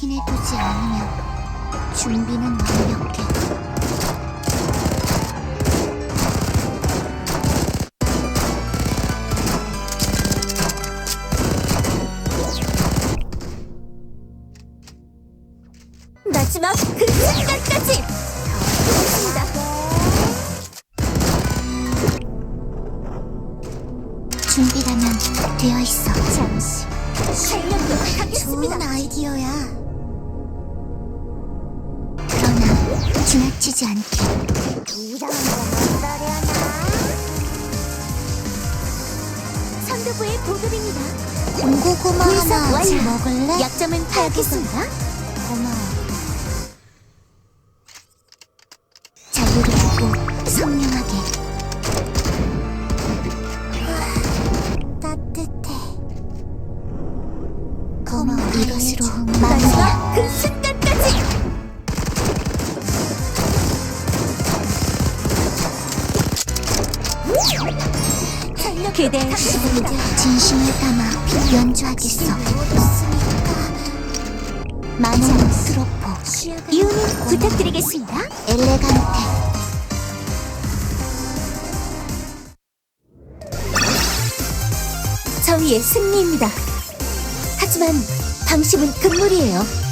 확인해두지 않으면 준비는 완벽해. 마지막 그 순간까지 더 준비라면 되어 있어. 잠시 실력도 하겠습니다. 좋은 아이디어야. 지나치지 않게. 선두부의 보급입니다. 군고구마 분석 하나 같이 완료. 먹을래? 약점은 파악했습니다. 고마워. 자유롭고 선명하게. 따뜻해. 고마워. 이것으로 마무리야. 그대의 시간이다. 진심을 담아 연주하겠어. 마녀는 스로포. 이유는 부탁드리겠습니다. 엘레간테. 저희의 승리입니다. 하지만 방심은 금물이에요.